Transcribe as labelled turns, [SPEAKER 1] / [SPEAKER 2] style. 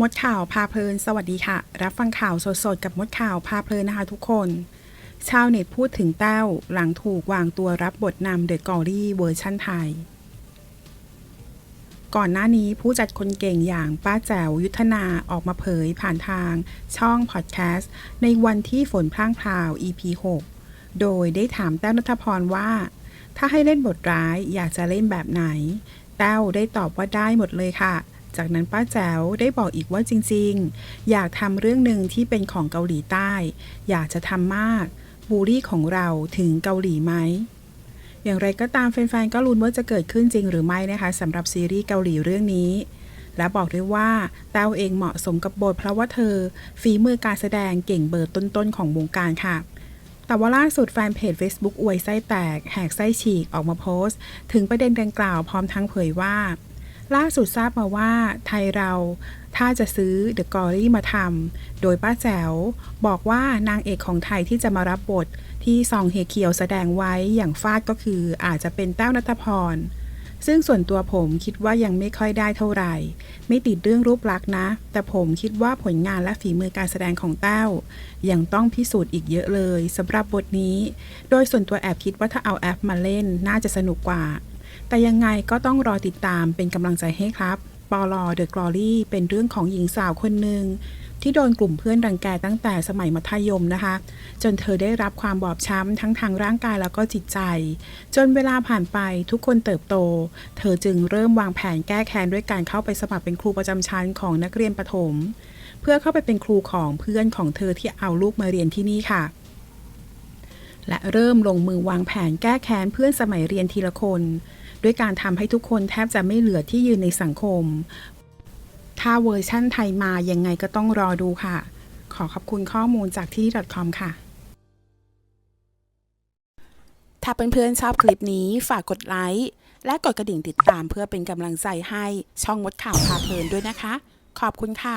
[SPEAKER 1] มดข่าวพาเพลิน สวัสดีค่ะ รับฟังข่าวสดๆ กับมดข่าวพาเพลินนะคะทุกคน ชาวเน็ตพูดถึงแต้วหลังถูกวางตัวรับบทนำเดอะกอรี่เวอร์ชั่นไทย ก่อนหน้านี้ผู้จัดคนเก่งอย่างป้าแจ๋วยุทธนาออกมาเผยผ่านทางช่องพอดแคสต์ในวันที่ฝนพร่างพราว EP 6 โดยได้ถามแต้วนัทพรว่า ถ้าให้เล่นบทร้ายอยากจะเล่นแบบไหน แต้วได้ตอบว่าได้หมดเลยค่ะ จากนั้นป้าแจ๋วได้บอกอีกว่าจริงๆ อยากทำเรื่องหนึ่งที่เป็นของเกาหลีใต้ อยากจะทำมากบูลลี่ของเราถึงเกาหลีไหมอย่างไรก็ตามแฟนๆ ก็ลุ้นว่าจะเกิดขึ้นจริงหรือไม่นะคะสำหรับซีรีส์เกาหลีเรื่องนี้ และบอกด้วยว่าแต้วเองเหมาะสมกับบทเพราะว่าเธอ ฝีมือการแสดงเก่งเบอร์ต้นๆ ของวงการค่ะ แต่ว่าล่าสุดแฟนเพจ Facebook อวยไส้แตก แหกไส้ฉีกออกมาโพสต์ ถึงประเด็นดังกล่าวพร้อมทั้งเผยว่า ล่าสุดทราบมาว่าไทยเราถ้าจะซื้อเดอะกอรี่มาทำโดยป้าแจ๋ว บอกว่านางเอกของไทยที่จะมารับบทที่ซองเฮเคียวแสดงไว้อย่างฟาดก็คืออาจจะเป็นแต้วนัทพร ซึ่งส่วนตัวผมคิดว่ายังไม่ค่อยได้เท่าไหร่ ไม่ติดเรื่องรูปลักษณ์นะ แต่ผมคิดว่าผลงานและฝีมือการแสดงของแต้วยังต้องพิสูจน์อีกเยอะเลยสำหรับบทนี้ โดยส่วนตัวแอบคิดว่าถ้าเอาแอปมาเล่นน่าจะสนุกกว่า แต่ยังไงก็ต้องรอติดตามเป็นกำลังใจให้ครับปอลอเดอะกลอรี่เป็นเรื่องของหญิงสาวคนหนึ่งที่โดนกลุ่มเพื่อนรังแกตั้งแต่สมัยมัธยมนะคะ จนเธอได้รับความบอบช้ำทั้งทางร่างกายแล้วก็จิตใจ จนเวลาผ่านไปทุกคนเติบโต เธอจึงเริ่มวางแผนแก้แค้นด้วยการเข้าไปสมัครเป็นครูประจำชั้นของนักเรียนประถม เพื่อเข้าไปเป็นครูของเพื่อนของเธอที่เอาลูกมาเรียนที่นี่ค่ะ และเริ่มลงมือวางแผนแก้แค้นเพื่อนสมัยเรียนทีละคน ด้วยการทำให้ทุกคนแทบจะไม่เหลือที่ยืนในสังคม ถ้าเวอร์ชั่นไทยมายังไงก็ต้องรอดูค่ะ ขอขอบคุณข้อมูลจากที่ .com ค่ะถ้าเพื่อนๆชอบคลิปนี้ฝากกดไลค์และกดกระดิ่งติดตามเพื่อเป็นกำลังใจให้ช่องมดข่าวพาเพลินด้วยนะคะ ขอบคุณค่ะ